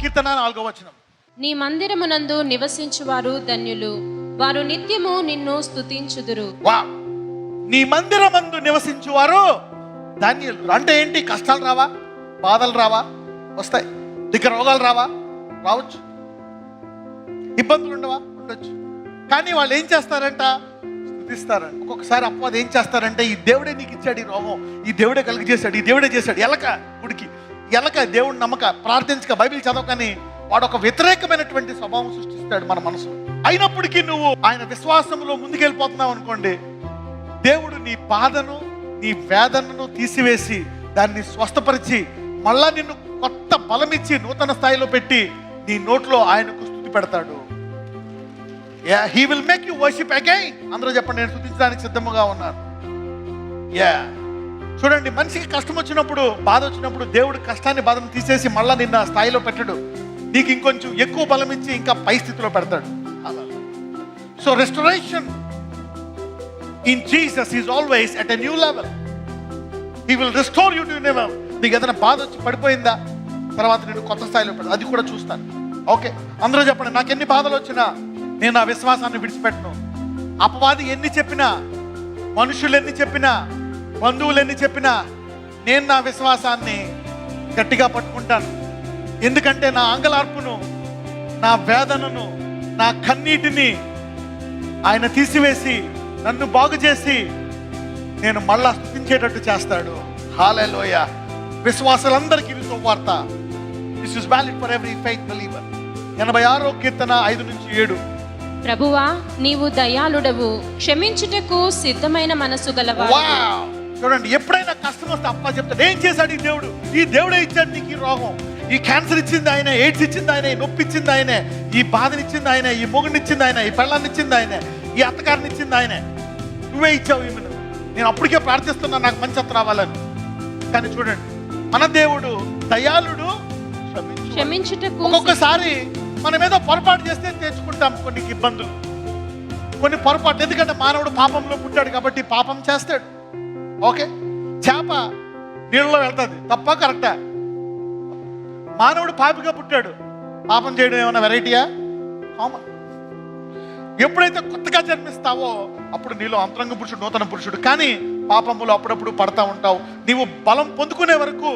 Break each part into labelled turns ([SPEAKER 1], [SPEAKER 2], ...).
[SPEAKER 1] కీర్తన నాలుగో వచనం.
[SPEAKER 2] నీ మందిరమునందు నివసించువారు ధన్యులు. వారు నిత్యము నిన్ను స్తుతించుదురు.
[SPEAKER 1] వా నీ మందిరమందు నివసించువారు ధాన్యులు. అంటే ఏంటి? కష్టాలు రావా? బాధలు రావా? వస్తాయి. ఇక రోగాలు రావా? రావచ్చు. ఇబ్బందులు ఉండవా ఉండొచ్చు. కానీ వాళ్ళు ఏం చేస్తారంట? స్థుతిస్తారంట ఒక్కొక్కసారి అప్పవాది ఏం చేస్తారంటే ఈ దేవుడే నీకు ఇచ్చాడు ఈ రోగం. ఈ దేవుడే కలిగి చేశాడు. ఈ దేవుడే చేశాడు. ఎలక ఎలక దేవుడు నమ్మక ప్రార్థించక బైబిల్ చదవకని వాడు ఒక వ్యతిరేకమైనటువంటి స్వభావం సృష్టిస్తాడు మన మనసు. అయినప్పటికీ నువ్వు ఆయన విశ్వాసంలో ముందుకెళ్ళిపోతున్నావు అనుకోండి దేవుడు నీ బాధను నీ వేదనను తీసివేసి దాన్ని స్వస్థపరిచి మళ్ళా నిన్ను కొత్త బలమిచ్చి నూతన స్థాయిలో పెట్టి నీ నోట్లో ఆయనకు స్థుతి పెడతాడు. He will make you worship again అందరూ చెప్పండి నేను స్థుతించడానికి సిద్ధముగా ఉన్నాను. యా చూడండి మనిషికి కష్టం వచ్చినప్పుడు బాధ వచ్చినప్పుడు దేవుడు కష్టాన్ని బాధను తీసేసి మళ్ళీ నిన్న స్థాయిలో పెట్టడు. నీకు ఇంకొంచెం ఎక్కువ బలం ఇచ్చి ఇంకా పై స్థితిలో పెడతాడు. అలా so restoration in Jesus is always at a new level he will restore you to never నీకు ఏదైనా బాధ వచ్చి పడిపోయిందా? తర్వాత నేను కొత్త స్థాయిలో పెడతా అది కూడా చూస్తాను. ఓకే అందరూ చెప్పండి నాకు ఎన్ని బాధలు వచ్చినా నేను నా విశ్వాసాన్ని విడిచిపెట్టను. అపవాది ఎన్ని చెప్పినా మనుషులు ఎన్ని చెప్పినా బంధువులు ఎన్ని చెప్పినా నేను నా విశ్వాసాన్ని గట్టిగా పట్టుకుంటాను. ఎందుకంటే నా అంగలార్పును నా వేదనను నా కన్నీటిని ఆయన తీసివేసి నన్ను బాగు చేసి నేను మళ్ళా స్థుతించేటట్టు చేస్తాడు. హాలలోయ విశ్వాసులందరికీ ఇది వార్త this is valid for every faith believer ఎనభై ఆరో కీర్తన ఐదు నుంచి ఏడు.
[SPEAKER 2] ప్రభువా నీవు దయాళుడవు. క్షమించుటకు సిద్ధమైన మనసు గలవాడు.
[SPEAKER 1] వావ్! చూడండి ఎప్పుడైనా కష్టం వస్తే అప్ప చెప్తాడు ఏం చేశాడు ఈ దేవుడు? ఈ దేవుడే ఇచ్చాడు నీకు ఈ రోగం. ఈ క్యాన్సర్ ఇచ్చింది ఆయన ఎయిడ్స్ ఇచ్చింది ఆయన ఈ నొప్పి ఇచ్చింది ఆయనే ఈ బాధనిచ్చింది ఆయన ఈ మొగుడిని ఇచ్చింది ఆయన ఈ పెళ్ళాన్ని ఇచ్చింది ఆయనే ఈ అత్తగారిని ఇచ్చింది ఆయనే. నువ్వే ఇచ్చావు ఈమెను నేను అప్పటికే ప్రార్థిస్తున్నా నాకు మంచి అత్త రావాలని. కానీ చూడండి మన దేవుడు దయాళుడు
[SPEAKER 2] క్షమించుటకు
[SPEAKER 1] ఒక్కొక్కసారి మనం ఏదో పొరపాటు చేస్తే తెచ్చుకుంటాం కొన్ని ఇబ్బందులు. కొన్ని పొరపాటు ఎందుకంటే మానవుడు పాపంలో పుట్టాడు కాబట్టి పాపం చేస్తాడు. ఓకే? చేప నీళ్ళలో వెళ్తుంది. తప్ప కరెక్టా మానవుడు పాపిగా పుట్టాడు. పాపం చేయడం ఏమైనా వెరైటీయా కామన్ ఎప్పుడైతే కొత్తగా జన్మిస్తావో అప్పుడు నీలో అంతరంగ పురుషుడు నూతన పురుషుడు. కానీ పాపములు అప్పుడప్పుడు పడతా ఉంటావు. నీవు బలం పొందుకునే వరకు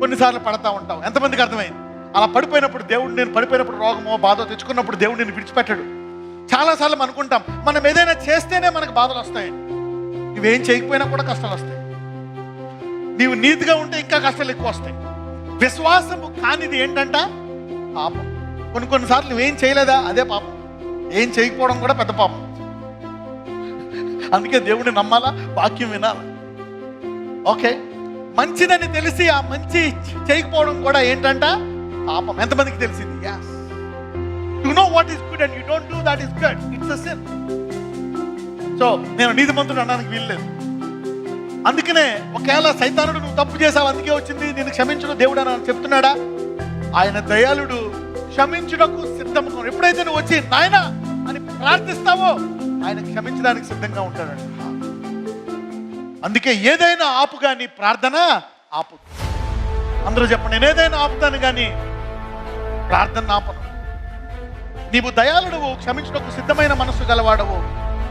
[SPEAKER 1] కొన్నిసార్లు పడతా ఉంటావు. ఎంతమందికి అర్థమైంది? అలా పడిపోయినప్పుడు దేవుడు నేను పడిపోయినప్పుడు రోగమో బాధ తెచ్చుకున్నప్పుడు దేవుడు నేను విడిచిపెట్టాడు. చాలాసార్లు మనకుంటాం అనుకుంటాం మనం ఏదైనా చేస్తేనే మనకు బాధలు వస్తాయి నువ్వేం చేయకపోయినా కూడా కష్టాలు వస్తాయి. నీవు నీతిగా ఉంటే ఇంకా కష్టాలు ఎక్కువ వస్తాయి. విశ్వాసము కానిది ఏంటంట? పాపం. కొన్ని కొన్నిసార్లు నువ్వేం చేయలేదా? అదే పాపం. ఏం చేయకపోవడం కూడా పెద్ద పాపం. అందుకే దేవుడిని నమ్మాలా? వాక్యం వినాలా? ఓకే. మంచిదని తెలిసి ఆ మంచి చేయకపోవడం కూడా ఏంటంట? పాపం. ఎంతమందికి తెలిసింది? As you know what is good and you don't do that is good it's a sin so నేను నీతిమంతుడు అనడానికి వీల్లేదు. అందుకనే ఒకవేళ సైతానుడు నువ్వు తప్పు చేసావు అందుకే వచ్చింది నేను క్షమించడం దేవుడు అని చెప్తున్నాడా? ఆయన దయాళుడు క్షమించుటకు సిద్ధంగా ఎప్పుడైతే నువ్వు వచ్చి నాయన అని ప్రార్థిస్తావో ఆయన క్షమించడానికి సిద్ధంగా ఉంటాడండి అందుకే ఏదైనా ఆపు కానీ ప్రార్థన ఆపు. అందరూ చెప్పండి నేను ఏదైనా ఆపుతాను కానీ ప్రార్థన ఆపను. నీవు దయాళుడు క్షమించుటకు సిద్ధమైన మనసు గలవాడవు.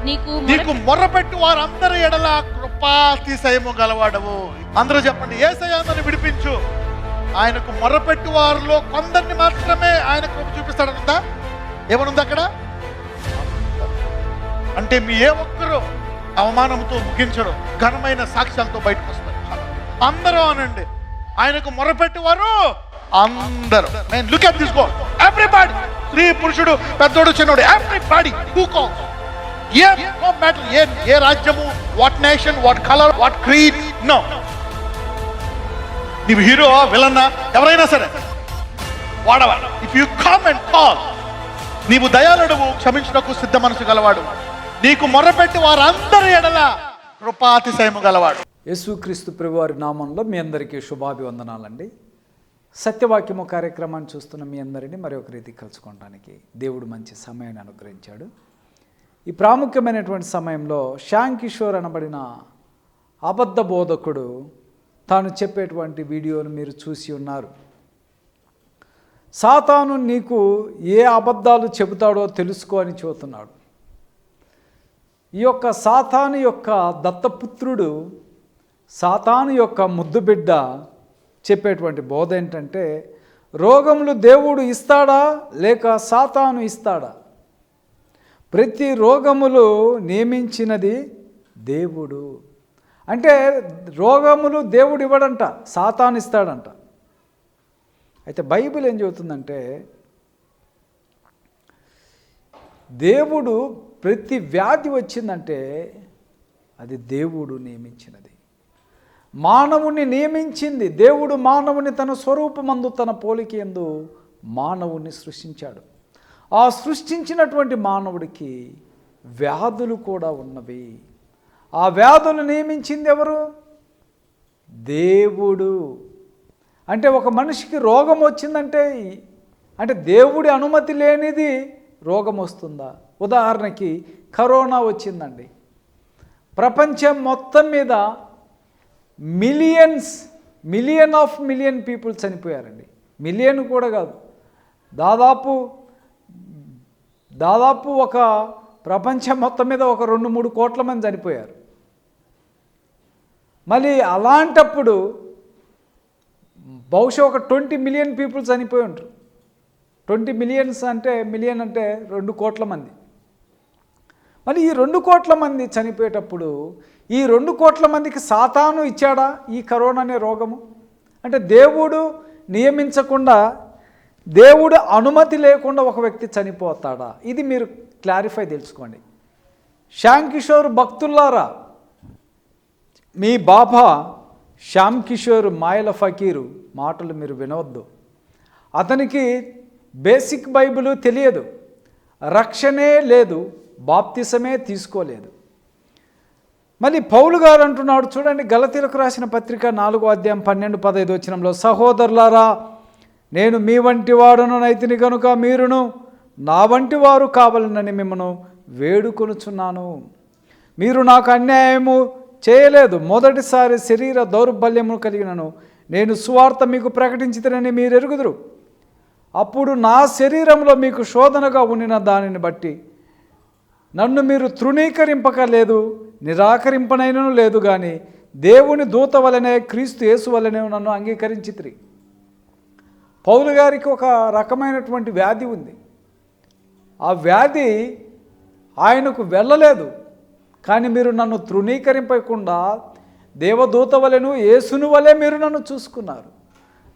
[SPEAKER 2] నీకు
[SPEAKER 1] నీకు మొర్రపెట్టు వారందరి ఎడల కృపాతిశయము గలవాడవు. అందరూ చెప్పండి ఏ సయాన్ని విడిపించు. ఆయనకు మొర్రపెట్టు వారిలో కొందరిని మాత్రమే ఆయన కృప చూపిస్తాడనుందా? ఏమనుంది అక్కడ? అంటే మీ ఏ ఒక్కరూ అవమానంతో ముగించరు ఘనమైన సాక్ష్యాలతో బయటకు వస్తారు. అందరూ అనండి ఆయనకు మొరపెట్టేవారు అందరూ. నేను లుక్ అప్ తీసుకో ఎవ్రీబాడీ స్త్రీ పురుషుడు పెద్దోడు చిన్నోడు everybody who calls a no matter a a రాజ్యము what nation what colour what creed no నీవు హీరో విలన్నా ఎవరైనా సరే వాడవా? If you come and call నీవు దయాళుడువు క్షమించుటకు సిద్ధ మనసు గలవాడు. నీకు మొర్రపెట్టి వారందరి ఎడల కృపాతిశయము గలవాడు.
[SPEAKER 3] యేసుక్రీస్తు ప్రభువారి నామంలో మీ అందరికీ శుభాభివందనాలండి. సత్యవాక్యము కార్యక్రమాన్ని చూస్తున్న మీ అందరినీ మరి ఒక రీతి కలుసుకోవడానికి దేవుడు మంచి సమయాన్ని అనుగ్రహించాడు. ఈ ప్రాముఖ్యమైనటువంటి సమయంలో శ్యామ్ కిషోర్ అనబడిన అబద్ధ బోధకుడు తాను చెప్పేటువంటి వీడియోను మీరు చూసి ఉన్నారు. సాతాను నీకు ఏ అబద్ధాలు చెబుతాడో తెలుసుకో అని చెబుతున్నాడు. ఈ యొక్క సాతాను యొక్క దత్తపుత్రుడు సాతాను యొక్క ముద్దు బిడ్డ చెప్పేటువంటి బోధ ఏంటంటే రోగములు దేవుడు ఇస్తాడా లేక సాతాను ఇస్తాడా? ప్రతి రోగములు నియమించినది దేవుడు. అంటే రోగములు దేవుడు ఇవ్వడంట సాతానిస్తాడంట అయితే బైబిల్ ఏం చెబుతుందంటే దేవుడు ప్రతి వ్యాధి వచ్చిందంటే అది దేవుడు నియమించినది. మానవుని నియమించింది దేవుడు మానవుని తన స్వరూపమందు తన పోలిక ఎందు మానవుని సృష్టించాడు. ఆ సృష్టించినటువంటి మానవుడికి వ్యాధులు కూడా ఉన్నవి. ఆ వ్యాధులు నియమించింది ఎవరు? దేవుడు. అంటే ఒక మనిషికి రోగం వచ్చిందంటే అంటే దేవుడి అనుమతి లేనిది రోగం వస్తుందా? ఉదాహరణకి కరోనా వచ్చిందండి. ప్రపంచం మొత్తం మీద millions million of million people చనిపోయారండి. Million కూడా కాదు. దాదాపు దాదాపు ఒక ప్రపంచం మొత్తం మీద ఒక రెండు మూడు కోట్ల మంది చనిపోయారు. మళ్ళీ అలాంటప్పుడు బహుశా ఒక ట్వంటీ మిలియన్ పీపుల్ చనిపోయి ఉంటారు. ట్వంటీ మిలియన్స్ అంటే మిలియన్ అంటే రెండు కోట్ల మంది. మరి ఈ రెండు కోట్ల మంది చనిపోయేటప్పుడు ఈ రెండు కోట్ల మందికి సాతాను ఇచ్చాడా ఈ కరోనా అనే రోగము? అంటే దేవుడు నియమించకుండా దేవుడు అనుమతి లేకుండా ఒక వ్యక్తి చనిపోతాడా? ఇది మీరు క్లారిఫై తెలుసుకోండి. శ్యామ్ కిషోర్ భక్తుల్లారా మీ బాబా శ్యామ్ కిషోర్ మాయల ఫకీరు మాటలు మీరు వినవద్దు. అతనికి బేసిక్ బైబిల్ తెలియదు. రక్షణే లేదు బాప్తిసమే తీసుకోలేదు. మళ్ళీ పౌలు గారు అంటున్నాడు చూడండి గలతీలకు రాసిన పత్రిక నాలుగో అధ్యాయం పన్నెండు పదహైదు వచ్చినంలో సహోదరులారా నేను మీ వంటి వాడును నైతిని కనుక మీరును నా వంటి వారు కావాలనని మిమ్మను వేడుకొనుచున్నాను. మీరు నాకు అన్యాయము చేయలేదు. మొదటిసారి శరీర దౌర్బల్యము కలిగినను. నేను సువార్త మీకు ప్రకటించితనని మీరు ఎరుగుదురు అప్పుడు నా శరీరంలో మీకు శోధనగా ఉండిన దానిని బట్టి నన్ను మీరు తృణీకరింపక లేదు నిరాకరింపనైనను లేదు కానీ దేవుని దూత వలనే క్రీస్తు యేసు వలనే నన్ను అంగీకరించిత్రి. పౌలు గారికి ఒక రకమైనటువంటి వ్యాధి ఉంది. ఆ వ్యాధి ఆయనకు వెళ్ళలేదు. కానీ మీరు నన్ను తృణీకరింపకుండా దేవదూత వలెను యేసును వలె మీరు నన్ను చూసుకున్నారు.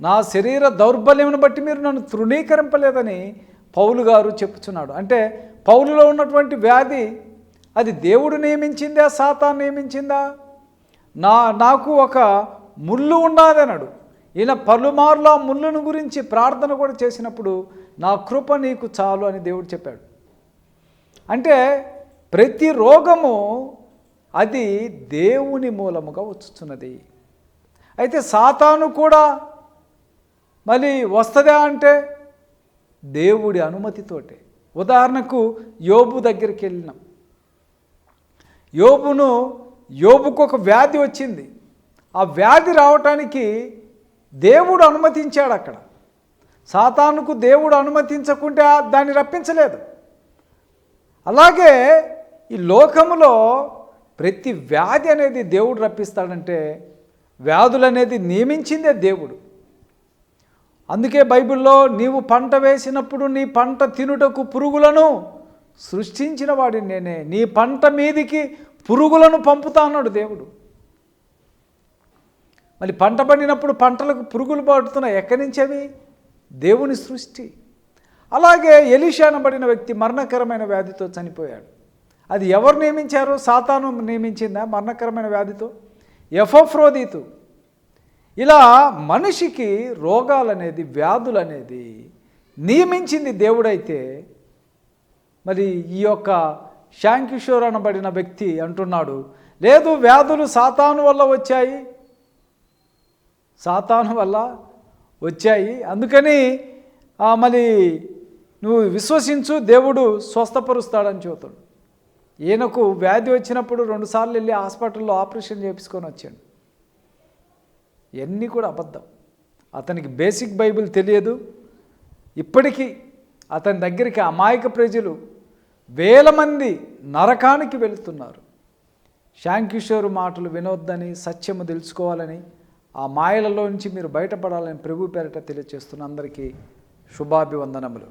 [SPEAKER 3] నా శరీర దౌర్బల్యమును బట్టి మీరు నన్ను తృణీకరింపలేదని పౌలు గారు చెప్పుచున్నాడు. అంటే పౌలులో ఉన్నటువంటి వ్యాధి అది దేవుడు నియమించిందా సాతాన్ నియమించిందా? నా నాకు ఒక ముళ్ళు ఉన్నదన్నాడు ఈయన పలుమార్లా ముళ్ళను గురించి ప్రార్థన కూడా చేసినప్పుడు నా కృప నీకు చాలు అని దేవుడు చెప్పాడు. అంటే ప్రతి రోగము అది దేవుని మూలముగా వచ్చుచున్నది. అయితే సాతాను కూడా మళ్ళీ వస్తుందా అంటే? దేవుడి అనుమతితోటే. ఉదాహరణకు యోబు దగ్గరికి వెళ్ళినాం. యోబును యోబుకు ఒక వ్యాధి వచ్చింది. ఆ వ్యాధి రావటానికి దేవుడు అనుమతించాడు అక్కడ. సాతానుకు దేవుడు అనుమతించకుంటే దాన్ని రప్పించలేదు. అలాగే ఈ లోకములో ప్రతి వ్యాధి అనేది దేవుడు రప్పిస్తాడంటే వ్యాధులు అనేది నియమించిందే దేవుడు. అందుకే బైబిల్లో నీవు పంట వేసినప్పుడు నీ పంట తినుటకు పురుగులను సృష్టించిన వాడిని నేనే. నీ పంట మీదికి పురుగులను పంపుతా అన్నాడు దేవుడు. మళ్ళీ పంట పండినప్పుడు పంటలకు పురుగులు పడుతున్నాయి. ఎక్కడి నుంచి అవి దేవుని సృష్టి. అలాగే ఎలిషానబడిన వ్యక్తి మరణకరమైన వ్యాధితో చనిపోయాడు. అది ఎవరు నియమించారు? సాతాను నియమించిందా మరణకరమైన వ్యాధితో? ఎఫోఫ్రోదీతు. ఇలా మనిషికి రోగాలు అనేది వ్యాధులు అనేది నియమించింది దేవుడైతే మరి ఈ యొక్క శాంకిషోర్ అనబడిన వ్యక్తి అంటున్నాడు. లేదు వ్యాధులు సాతాను వల్ల వచ్చాయి సాతాను వల్ల వచ్చాయి. అందుకని మళ్ళీ మరి నువ్వు విశ్వసించు దేవుడు స్వస్థపరుస్తాడని చెబుతాడు. ఈయనకు వ్యాధి వచ్చినప్పుడు రెండుసార్లు వెళ్ళి హాస్పిటల్లో ఆపరేషన్ చేయించుకొని వచ్చాడు. ఇవన్నీ కూడా అబద్ధం. అతనికి బేసిక్ బైబిల్ తెలియదు. ఇప్పటికీ అతని దగ్గరికి అమాయక ప్రజలు వేల మంది నరకానికి వెళుతున్నారు. శాంకిషోర్ మాటలు వినొద్దని సత్యము తెలుసుకోవాలని ఆ మాయలలో నుంచి మీరు బయటపడాలని ప్రభు పేరట తెలియజేస్తున్న అందరికీ శుభాభివందనములు.